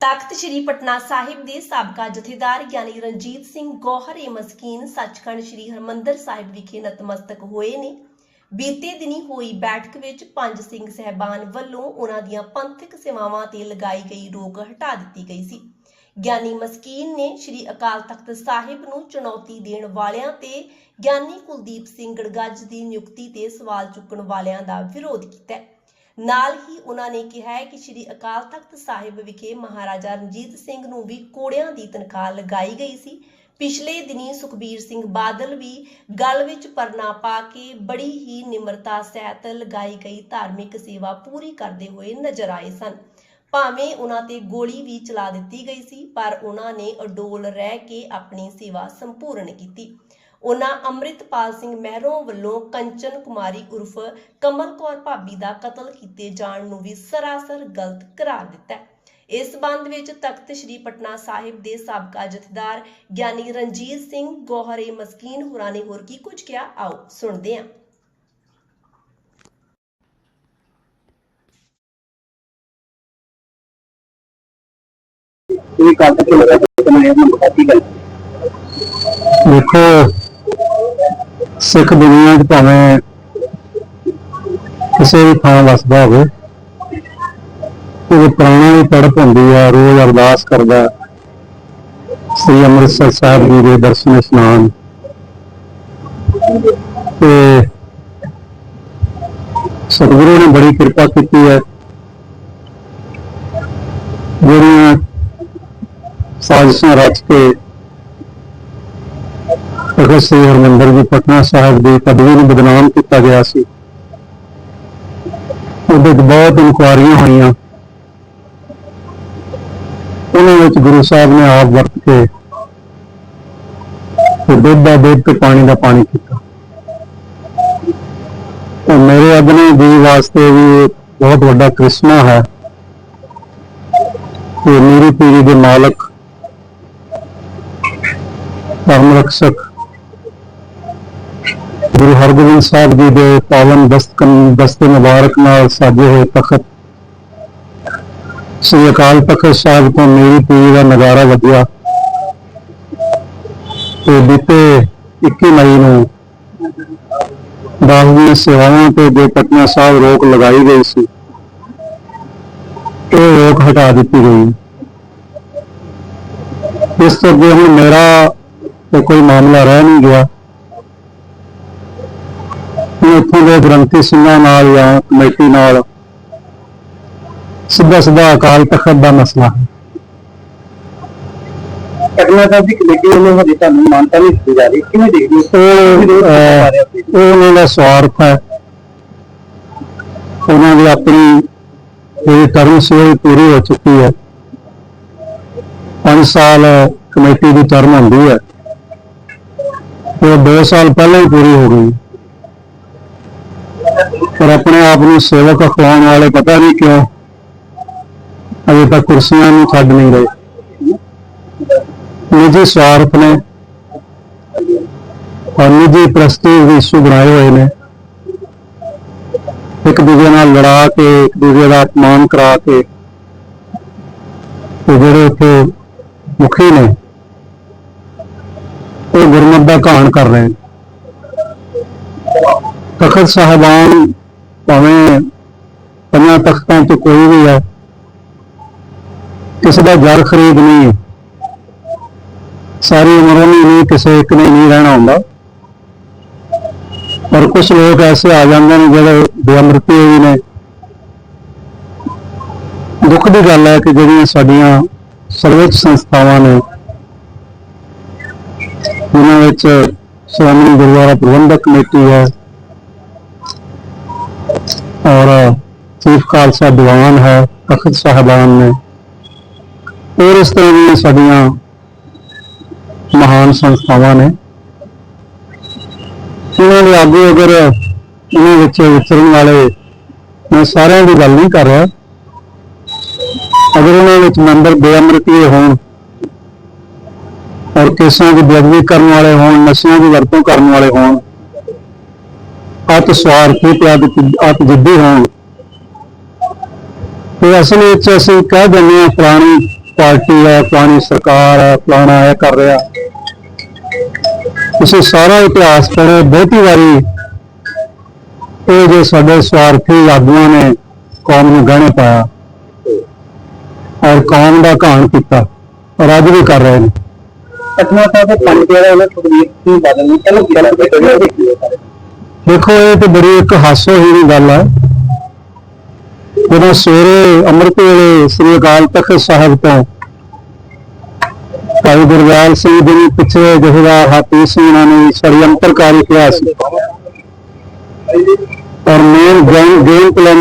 ਤਖਤ ਸ੍ਰੀ ਪਟਨਾ ਸਾਹਿਬ ਦੇ ਸਾਬਕਾ ਜਥੇਦਾਰ ਗਿਆਨੀ ਰਣਜੀਤ ਸਿੰਘ ਗੌਹਰ ਏ ਮਸਕੀਨ ਸੱਚਖੰਡ ਸ੍ਰੀ ਹਰਮੰਦਰ ਸਾਹਿਬ ਵਿਖੇ ਨਤਮਸਤਕ ਹੋਏ ਨੇ। ਬੀਤੇ ਦਿਨੀ ਹੋਈ ਬੈਠਕ ਵਿੱਚ ਪੰਜ ਸਿੰਘ ਸਹਿਬਾਨ ਵੱਲੋਂ ਉਹਨਾਂ ਦੀਆਂ ਪੰਥਕ ਸੇਵਾਵਾਂ ਤੇ ਲਗਾਈ ਗਈ ਰੋਕ ਹਟਾ ਦਿੱਤੀ ਗਈ ਸੀ। ਗਿਆਨੀ ਮਸਕੀਨ ਨੇ ਸ੍ਰੀ ਅਕਾਲ ਤਖਤ ਸਾਹਿਬ ਨੂੰ ਚੁਣੌਤੀ ਦੇਣ ਵਾਲਿਆਂ ਤੇ ਗਿਆਨੀ ਕੁਲਦੀਪ ਸਿੰਘ ਗੜਗੱਜ ਦੀ ਨਿਯੁਕਤੀ ਤੇ ਸਵਾਲ ਚੁੱਕਣ ਵਾਲਿਆਂ ਦਾ ਵਿਰੋਧ ਕੀਤਾ। ਹੈ ਨਾਲ ਹੀ ਉਹਨਾਂ ਨੇ ਕਿਹਾ ਹੈ ਕਿ ਸ੍ਰੀ ਅਕਾਲ ਤਖਤ ਸਾਹਿਬ ਵਿਖੇ ਮਹਾਰਾਜਾ ਰਣਜੀਤ ਸਿੰਘ ਨੂੰ ਵੀ ਕੋੜਿਆਂ ਦੀ ਤਨਖਾਹ ਲਗਾਈ ਗਈ ਸੀ। ਪਿਛਲੇ ਦਿਨੀ ਸੁਖਬੀਰ ਸਿੰਘ ਬਾਦਲ ਵੀ ਗੱਲ ਵਿੱਚ ਪਰਨਾ ਪਾ ਕੇ ਬੜੀ ਹੀ ਨਿਮਰਤਾ ਸਹਿਤ ਲਗਾਈ ਗਈ ਧਾਰਮਿਕ ਸੇਵਾ ਪੂਰੀ ਕਰਦੇ ਹੋਏ ਨਜ਼ਰ ਆਏ ਸਨ। ਭਾਵੇਂ ਉਹਨਾਂ ਤੇ ਗੋਲੀ ਵੀ ਚਲਾ ਦਿੱਤੀ ਗਈ ਸੀ, ਪਰ ਉਹਨਾਂ ਨੇ ਅਡੋਲ ਰਹਿ ਕੇ ਆਪਣੀ ਸੇਵਾ ਸੰਪੂਰਨ ਕੀਤੀ। ਉਹਨਾਂ ਅੰਮ੍ਰਿਤਪਾਲ ਸਿੰਘ ਮਹਿਰੋਂ ਵੱਲੋਂ ਕੰਚਨ ਕੁਮਾਰੀ ਉਰਫ ਕਮਲ ਕੌਰ ਭਾਬੀ ਦਾ ਕਤਲ ਕੀਤੇ ਜਾਣ ਨੂੰ ਵੀ ਸਰਾਸਰ ਗਲਤ ਕਰਾਰ ਦਿੱਤਾ ਹੈ। ਇਸ ਸੰਬੰਧ ਵਿੱਚ ਤਖਤ ਸ੍ਰੀ ਪਟਨਾ ਸਾਹਿਬ ਦੇ ਸਾਬਕਾ ਜਥੇਦਾਰ ਗਿਆਨੀ ਰਣਜੀਤ ਸਿੰਘ ਗੋਹਰੇ ਮਸਕੀਨ ਹੋਰਾਂ ਨੇ ਹੋਰ ਕੀ ਕੁਝ ਕਿਹਾ ਆਓ ਸੁਣਦੇ ਹਾਂ। ਇਹ ਕੱਲ ਤੱਕ ਲੱਗਾ ਕਿ ਮੈਂ ਇਹਨਾਂ ਨੂੰ ਕੀ ਗੱਲ ਦੇਖੋ ਸਿੱਖ ਦੁਨੀਆ 'ਚ ਭਾਵੇਂ ਕਿਸੇ ਵੀ ਥਾਂ ਵਸਦਾ ਹੋਵੇ ਉਹ ਪ੍ਰਾਣਾ ਦੀ ਤੜਪ ਹੁੰਦੀ ਆ, ਰੋਜ਼ ਅਰਦਾਸ ਕਰਦਾ। ਸ੍ਰੀ ਅੰਮ੍ਰਿਤਸਰ ਸਾਹਿਬ ਜੀ ਦੇ ਦਰਸ਼ਨ ਇਸ਼ਨਾਨ। ਤੇ ਸਤਿਗੁਰੂ ਨੇ ਬੜੀ ਕਿਰਪਾ ਕੀਤੀ ਹੈ। ਜਿਹੜੀਆਂ ਸਾਜ਼ਿਸ਼ਾਂ ਰਚ ਕੇ ਅਗਰ ਸ੍ਰੀ ਹਰਮੰਦਰ ਜੀ ਪਟਨਾ ਸਾਹਿਬ ਦੀ ਪਦਵੀ ਨੂੰ ਬਦਨਾਮ ਕੀਤਾ ਗਿਆ ਸੀ, ਉਹਦੇ ਵਿੱਚ ਬਹੁਤ ਇਨਕੁਆਰੀਆਂ ਹੋਈਆਂ। ਉਹਨਾਂ ਵਿੱਚ ਗੁਰੂ ਸਾਹਿਬ ਨੇ ਆਪ ਵਰਤ ਕੇ ਤੇ ਦੁੱਧ ਦਾ ਦੁੱਧ ਤੇ ਪਾਣੀ ਦਾ ਪਾਣੀ ਕੀਤਾ ਤੇ ਮੇਰੇ ਅਗਨੇ ਜੀ ਵਾਸਤੇ ਵੀ ਇਹ ਬਹੁਤ ਵੱਡਾ ਕ੍ਰਿਸ਼ਮਾ ਹੈ ਤੇ ਮੇਰੀ ਪੀੜੀ ਦੇ ਮਾਲਕ ਧਰਮ ਰਕਸ਼ਕ ਗੁਰੂ ਹਰਗੋਬਿੰਦ ਸਾਹਿਬ ਜੀ ਦੇ ਪਾਵਨ ਦਸਤ ਦਸਤੇ ਮੁਬਾਰਕ ਨਾਲ ਸਾਜੇ ਹੋਏ ਤਖਤ। ਸ੍ਰੀ ਅਕਾਲ ਤਖਤ ਸਾਹਿਬ ਤੋਂ ਮੇਰੀ ਪੀੜੀ ਦਾ ਨਜ਼ਾਰਾ ਵਧਿਆ ਤੇ ਬੀਤੇ 21 ਮਈ ਨੂੰ ਦਾਸਵੀਂ ਸੇਵਾਵਾਂ ਤੇ ਜੋ ਪਟਨਾ ਸਾਹਿਬ ਰੋਕ ਲਗਾਈ ਗਈ ਸੀ। ਇਹ ਰੋਕ ਹਟਾ ਦਿੱਤੀ ਗਈ। ਇਸ ਤੋਂ ਅੱਗੇ ਹੁਣ ਮੇਰਾ ਕੋਈ ਮਾਮਲਾ ਰਹਿ ਨਹੀਂ ਗਿਆ। ਇੱਥੋਂ ਦੇ ਗ੍ਰੰਥੀ ਸਿੰਘਾਂ ਨਾਲ ਜਾਂ ਕਮੇਟੀ ਨਾਲ ਸਿੱਧਾ ਸਿੱਧਾ ਅਕਾਲ ਤਖਤ ਦਾ ਮਸਲਾ ਹੈ। ਪਟਨਾ ਸਾਹਿਬ ਦੀ ਕਮੇਟੀ ਵੱਲੋਂ ਹਜੇ ਤੁਹਾਨੂੰ ਮਾਨਤਾ ਨਹੀਂ ਦਿੱਤੀ ਜਾ ਰਹੀ। ਕਿਵੇਂ ਦੇਖਦੇ ਹੋ? ਉਹ ਉਹਨਾਂ ਦਾ ਸਵਾਰਥ ਹੈ। ਉਹਨਾਂ ਦੀ ਆਪਣੀ ਟਰਮ ਪੂਰੀ ਹੋ ਚੁੱਕੀ ਹੈ। 5 ਸਾਲ ਕਮੇਟੀ ਦੀ ਟਰਮ ਹੁੰਦੀ ਹੈ। ਉਹ 2 ਸਾਲ ਪਹਿਲਾਂ ਹੀ ਪੂਰੀ ਹੋ ਗਈ। ਪਰ ਆਪਣੇ ਆਪ ਨੂੰ ਸੇਵਕ ਅਖਵਾਉਣ ਵਾਲੇ ਪਤਾ ਨਹੀਂ ਕਿਉਂ ਅਜੇ ਤੱਕ ਕੁਰਸੀਆਂ ਨੂੰ ਛੱਡ ਨਹੀਂ ਰਹੇ। ਨਿੱਜੀ ਸਵਾਰਥ ਨੇ ਔਰ ਨਿੱਜੀ ਪ੍ਰਸਤੀਜ ਵੀ ਇਸ਼ੂ ਬਣਾਏ ਹੋਏ ਨੇ। ਇੱਕ ਦੂਜੇ ਨਾਲ ਲੜਾ ਕੇ, ਇੱਕ ਦੂਜੇ ਦਾ ਅਪਮਾਨ ਕਰਾ ਕੇ ਤੇ ਜਿਹੜੇ ਉੱਥੇ ਮੁਖੀ ਨੇ, ਉਹ ਗੁਰਮਤ ਦਾ ਕਹਾਣ ਕਰ ਰਹੇ ਨੇ। ਤਖਤ ਸਾਹਿਬਾਨ ਭਾਵੇਂ ਪੰਜਾਂ ਤਖਤਾਂ ਤੋਂ ਕੋਈ ਵੀ ਹੈ, ਕਿਸੇ ਦਾ ਘਰ ਖਰੀਦ ਨਹੀਂ ਸਾਰੀ ਉਮਰ ਉਹਨੇ ਨਹੀਂ, ਕਿਸੇ ਇੱਕ ਨੇ ਨਹੀਂ ਰਹਿਣਾ ਹੁੰਦਾ। ਪਰ ਕੁਝ ਲੋਕ ਐਸੇ ਆ ਜਾਂਦੇ ਨੇ ਜਿਹੜੇ ਬੇਅਮਰਤੀ ਵੀ ਨੇ। ਦੁੱਖ ਦੀ ਗੱਲ ਹੈ ਕਿ ਜਿਹੜੀਆਂ ਸਾਡੀਆਂ ਸਰਵੋੱਚ ਸੰਸਥਾਵਾਂ ਨੇ, ਉਹਨਾਂ ਵਿੱਚ ਸ਼੍ਰੋਮਣੀ ਗੁਰਦੁਆਰਾ ਪ੍ਰਬੰਧਕ ਕਮੇਟੀ ਹੈ ਔਰ ਚੀਫ ਖਾਲਸਾ ਦੀਵਾਨ ਹੈ ਤਖਤ ਸਾਹਿਬਾਨ ਨੇ। ਔਰ ਇਸ ਤਰ੍ਹਾਂ ਦੀਆਂ ਸਾਡੀਆਂ ਮਹਾਨ ਸੰਸਥਾਵਾਂ ਨੇ। ਉਹਨਾਂ ਦੇ ਆਗੂ ਅਗਰ ਉਹਨਾਂ ਵਿੱਚ ਵਿਚਰਨ ਵਾਲੇ, ਮੈਂ ਸਾਰਿਆਂ ਦੀ ਗੱਲ ਨਹੀਂ ਕਰ ਰਿਹਾ। ਅਗਰ ਉਹਨਾਂ ਵਿੱਚ ਮੈਂਬਰ ਬੇਅਮਰਤੀ ਹੋਣ ਔਰ ਕੇਸਾਂ ਦੀ ਬੇਅਦਬੀ ਕਰਨ ਵਾਲੇ ਹੋਣ, ਨਸ਼ਿਆਂ ਦੀ ਵਰਤੋਂ ਕਰਨ ਵਾਲੇ ਹੋਣ ਅਤ ਸਵਾਰਥੀ ਤੇ ਅਤ ਜਿੱਦੀ ਹੋਣ। ਤੇ ਅਸਲ ਵਿੱਚ ਅਸੀਂ ਕਹਿ ਦਿੰਦੇ ਹਾਂ, ਪੁਰਾਣੀ ਪਾਰਟੀ ਹੈ ਪੁਰਾਣੀ ਸਰਕਾਰ ਹੈ ਪੁਰਾਣਾ ਇਹ ਕਰ ਰਿਹਾ। ਤੁਸੀਂ ਸਾਰਾ ਇਤਿਹਾਸ ਪੜ੍ਹੋ, ਬਹੁਤੀ ਵਾਰੀ ਇਹ ਜੋ ਸਾਡੇ ਸਵਾਰਥੀ ਆਗੂਆਂ ਨੇ ਕੌਮ ਨੂੰ ਗਹਿਣੇ ਪਾਇਆ ਔਰ ਕੌਮ ਦਾ ਘਾਣ ਕੀਤਾ ਔਰ ਅੱਜ ਵੀ ਕਰ ਰਹੇ ਨੇ। ਪਟਨਾ ਸਾਹਿਬ ਦੇ ਪੰਜ ਜਿਹੜਾ ਉਹਨਾਂ ਸੁਖਬੀਰ ਸਿੰਘ ਬਾਦਲ ਨੇ ਚਲੋ ਗੱਲ ਕਰੀਏ ਦੇਖੋ, ਇਹ ਤੇ ਬੜੀ ਇੱਕ ਹਾਸੋਹੀਣੀ ਗੱਲ ਹੈ ਜਦੋਂ ਸਵੇਰੇ ਅੰਮ੍ਰਿਤ ਵੇਲੇ ਸ੍ਰੀ ਅਕਾਲ ਤਖਤ ਸਾਹਿਬ ਤੋਂ ਭਾਈ ਗੁਰਵਾਲ ਸਿੰਘ ਜੀ ਨੇ ਪਿੱਛੇ ਜਥੇਦਾਰ ਹਾਪੀ ਸਿੰਘ ਉਹਨਾਂ ਨੇ ષੜਯੰਤਰਕਾਰੀ ਕਿਹਾ ਸੀ। ਔਰ ਮੇਨ ਗੇਮ ਗੇਮ ਪਲਾਨ